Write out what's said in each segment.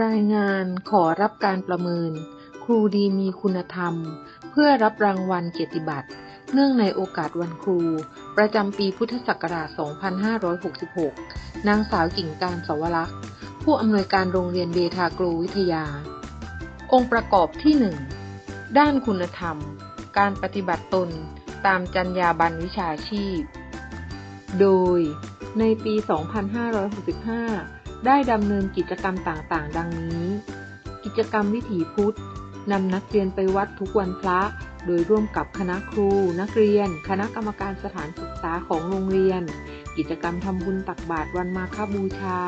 รายงานขอรับการประเมิน ครูดีมีคุณธรรม เพื่อรับรางวัลเกียรติบัตร เนื่องในโอกาสวันครู ประจำปีพุทธศักราช 2566 นางสาวกิ่งการสวรักษ์ ผู้อำนวยการโรงเรียนเบทากรูวิทยา องค์ประกอบที่ 1 ด้านคุณธรรม การปฏิบัติตนตามจรรยาบรรณวิชาชีพ โดยในปี 2565 ได้ดำเนินกิจกรรมต่างๆ ดังนี้ กิจกรรมวิถีพุทธนำนักเรียนไปวัดทุกวันพระ โดยร่วมกับคณะครู นักเรียน คณะกรรมการสถานศึกษาของโรงเรียน กิจกรรมทำบุญตักบาตรวันมาฆบูชา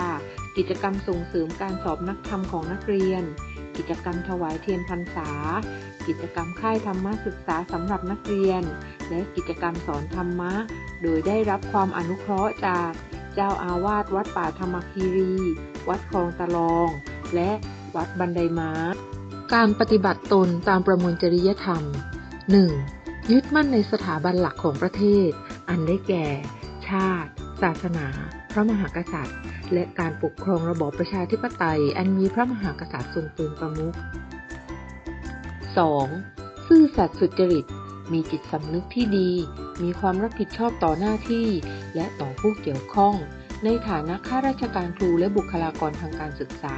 กิจกรรมส่งเสริมการสอบนักธรรมของนักเรียน กิจกรรมถวายเทียนพรรษา กิจกรรมค่ายธรรมศึกษาสำหรับนักเรียน และกิจกรรมสอนธรรมะ โดยได้รับความอนุเคราะห์จาก เจ้าอาวาสวัดป่าธรรมคีรี วัดคลองตะลอง และวัดบันไดม้า การปฏิบัติตนตามประมวลจริยธรรม 1. ยึดมั่นในสถาบันหลักของประเทศ อันได้แก่ ชาติ ศาสนา พระมหากษัตริย์ และการปกครองระบอบประชาธิปไตย อันมีพระมหากษัตริย์ทรงเป็นประมุข 2. ซื่อสัตย์สุจริต มีจิตสำนึกที่ดี มีความรับผิดชอบต่อหน้าที่ และต่อผู้เกี่ยวข้อง ในฐานะข้าราชการครูและบุคลากรทางการศึกษา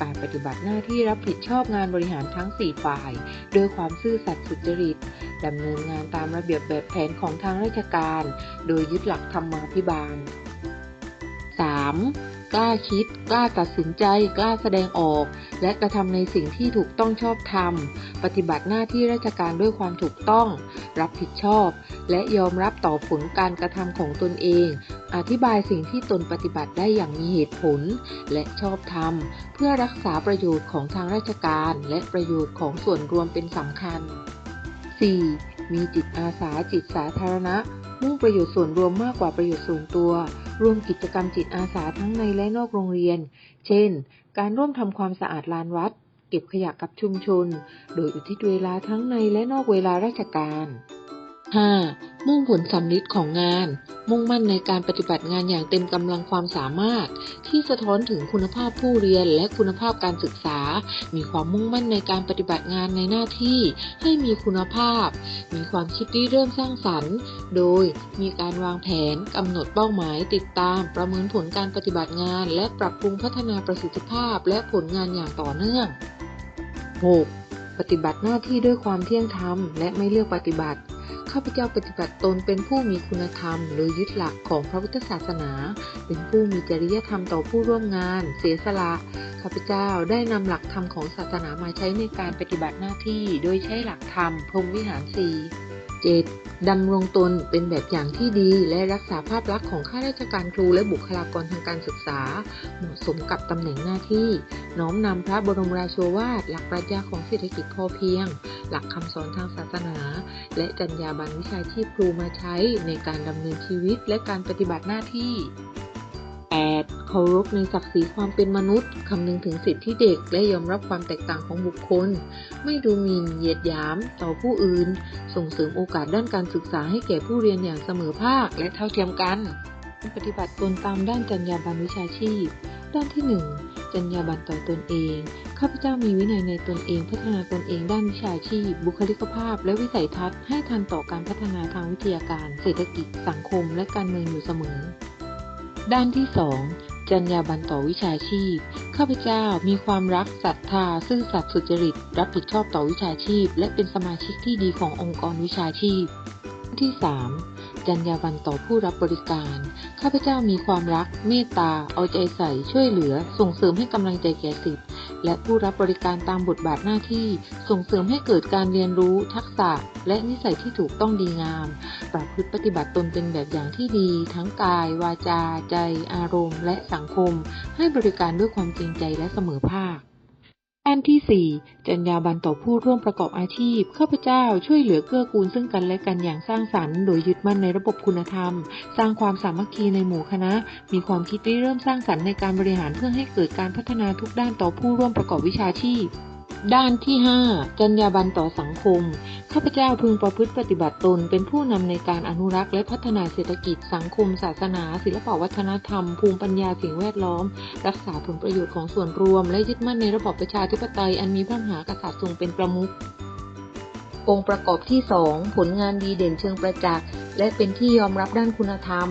การปฏิบัติหน้าที่รับผิดชอบงานบริหารทั้ง 4 ฝ่าย โดยความซื่อสัตย์สุจริตดำเนินงานตามระเบียบแบบแผนของทางราชการ โดยยึดหลักธรรมาภิบาล 3. กล้าคิด กล้าตัดสินใจ กล้าแสดงออก และกระทำในสิ่งที่ถูกต้องชอบธรรม ปฏิบัติหน้าที่ราชการด้วยความถูกต้อง รับผิดชอบ และยอมรับต่อผลการกระทำของตนเอง อธิบายสิ่งที่ตนปฏิบัติได้อย่างมีเหตุผล และชอบธรรม เพื่อรักษาประโยชน์ของทางราชการ และประโยชน์ของส่วนรวมเป็นสำคัญ 4. มีจิตอาสาจิตสาธารณะ มุ่งประโยชน์ส่วนรวมมากกว่าประโยชน์ส่วนตัว ร่วมกิจกรรมจิตอาสาทั้งในและนอกโรงเรียน เช่น การร่วมทำความสะอาดลานวัด เก็บขยะกับชุมชน โดยอุทิศเวลาทั้งในและนอกเวลาราชการ 5. มุ่งผลสำลิดของงาน มุ่งมั่นในการปฏิบัติงานอย่างเต็มกำลังความสามารถ ที่สะท้อนถึงคุณภาพผู้เรียนและคุณภาพการศึกษา มีความมุ่งมั่นในการปฏิบัติงานในหน้าที่ ให้มีคุณภาพ มีความคิดริเริ่มสร้างสรรค์ โดยมีการวางแผนกำหนดเป้าหมาย ติดตาม ประเมินผลการปฏิบัติงาน และปรับปรุงพัฒนาประสิทธิภาพ และผลงานอย่างต่อเนื่อง 6. ปฏิบัติหน้าที่ด้วยความเที่ยงธรรมและไม่เลือกปฏิบัติ ข้าพเจ้าปฏิบัติตนเป็นผู้มีคุณธรรมโดยยึดหลักของพระพุทธศาสนา เป็นผู้มีจริยธรรมต่อผู้ร่วมงาน เสียสละ ข้าพเจ้าได้นำหลักธรรมของศาสนามาใช้ในการปฏิบัติหน้าที่ โดยใช้หลักธรรมพรหมวิหารสี่ 7. ดำรงตนเป็นแบบอย่างที่ดี และรักษาภาพลักษณ์ของข้าราชการครูและบุคลากรทางการศึกษา เหมาะสมกับตำแหน่งหน้าที่ น้อมนำพระบรมราโชวาท หลักปรัชญาของเศรษฐกิจพอเพียง หลักคำสอนทางศาสนา และจรรยาบรรณวิชาชีพครูมาใช้ในการดำเนินชีวิตและการปฏิบัติหน้าที่ารพในศักดิ์ศรีความเป็นมนุษย์ คำนึงถึงสิทธิเด็ก และยอมรับความแตกต่างของบุคคล ไม่ดูหมิ่นเหยียดหยาม ต่อผู้อื่น ส่งเสริมโอกาสด้านการศึกษาให้แก่ผู้เรียนอย่างเสมอภาคและเท่าเทียมกัน ปฏิบัติตนตามด้านจรรยาบรรณวิชาชีพ ด้านที่ 1 จรรยาบรรณต่อตนเอง ข้าพเจ้ามีวินัยในตนเอง พัฒนาตนเองด้านวิชาชีพ บุคลิกภาพ และวิสัยทัศน์ให้ทันต่อการพัฒนาทางวิทยาการ เศรษฐกิจ สังคม และการเมืองอยู่เสมอด้านที่ 2 จรรยาบรรณต่อวิชาชีพ ข้าพเจ้ามีความรักศรัทธาซื่อสัตย์สุจริต รับผิดชอบต่อวิชาชีพ และเป็นสมาชิกที่ดีขององค์กรวิชาชีพ ที่ 3. จรรยาบรรณต่อผู้รับบริการ ข้าพเจ้ามีความรัก เมตตา เอาใจใส่ ช่วยเหลือ ส่งเสริมให้กำลังใจแก่สิทธิ์ และผู้รับบริการตามบทบาทหน้าที่ส่งเสริมให้เกิดการเรียนรู้ ทักษะ และนิสัยที่ถูกต้องดีงาม ประพฤติปฏิบัติตนเป็นแบบอย่างที่ดี ทั้งกาย วาจา ใจ อารมณ์ และสังคม ให้บริการด้วยความจริงใจและเสมอภาค ด้านที่ 4 จรรยาบรรณต่อผู้ร่วมประกอบอาชีพ ข้าพเจ้าช่วยเหลือเกื้อกูลซึ่งกันและกันอย่างสร้างสรรค์ โดยยึดมั่นในระบบคุณธรรม สร้างความสามัคคีในหมู่คณะ มีความคิดริเริ่มสร้างสรรค์ในการบริหารเพื่อให้เกิดการพัฒนาทุกด้านต่อผู้ร่วมประกอบวิชาชีพ ด้านที่ 5 จรรยาบรรณต่อสังคม ข้าพเจ้าพึงประพฤติปฏิบัติตน เป็นผู้นำในการอนุรักษ์และพัฒนาเศรษฐกิจ สังคม ศาสนา ศิลปวัฒนธรรม ภูมิปัญญาสิ่งแวดล้อม รักษาผลประโยชน์ของส่วนรวม และยึดมั่นในระบอบประชาธิปไตยอันมีพระมหากษัตริย์ทรงเป็นประมุข องค์ประกอบที่ 2 ผลงานดีเด่นเชิงประจักษ์และเป็นที่ยอมรับด้านคุณธรรม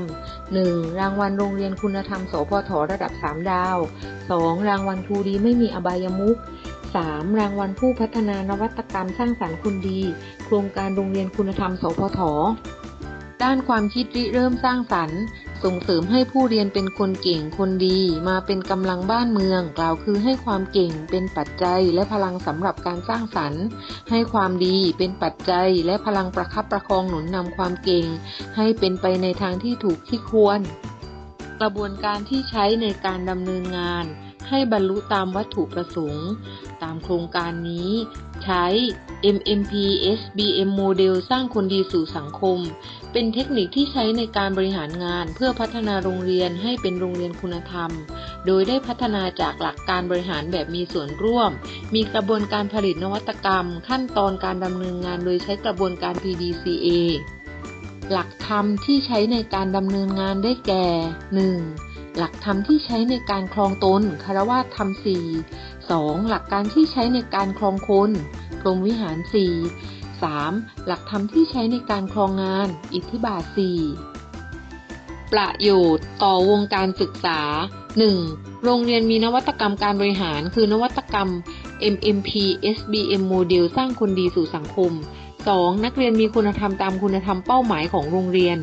1. รางวัลโรงเรียนคุณธรรม สพทระดับ 3 ดาว 2. รางวัลครูดีไม่มีอบายมุข 3. รางวัลผู้พัฒนานวัตกรรมสร้างสรรค์คุณดี โครงการโรงเรียนคุณธรรม สพท ด้านความคิดริเริ่มสร้างสรรค์ ส่งเสริมให้ผู้เรียนเป็นคนเก่งคนดี มาเป็นกำลังบ้านเมือง กล่าวคือให้ความเก่งเป็นปัจจัยและพลังสำหรับการสร้างสรรค์ ให้ความดีเป็นปัจจัยและพลังประคับประคองหนุนนำความเก่ง ให้เป็นไปในทางที่ถูกที่ควร กระบวนการที่ใช้ในการดำเนินงาน ให้บรรลุตามวัตถุประสงค์ ตามโครงการนี้ ใช้ MMP SBM โมเดลสร้างคนดีสู่สังคม เป็นเทคนิคที่ใช้ในการบริหารงานเพื่อพัฒนาโรงเรียนให้เป็นโรงเรียนคุณธรรม โดยได้พัฒนาจากหลักการบริหารแบบมีส่วนร่วม มีกระบวนการผลิตนวัตกรรม ขั้นตอนการดำเนินงานโดยใช้กระบวนการ PDCA หลักธรรมที่ใช้ในการดำเนินงานได้แก่ 1. หลักธรรมที่ใช้ในการครองตนคารวะธรรม4 2. หลักการที่ใช้ในการครองคนพรหมวิหาร4 3. หลักธรรมที่ใช้ในการครองงาน อิทธิบาท4ประโยชน์ต่อวงการศึกษา 1. โรงเรียนมีนวัตกรรมการบริหาร คือนวัตกรรม MMP SBM โมเดลสร้างคนดีสู่สังคม 2. นักเรียนมีคุณธรรมตามคุณธรรมเป้าหมายของโรงเรียน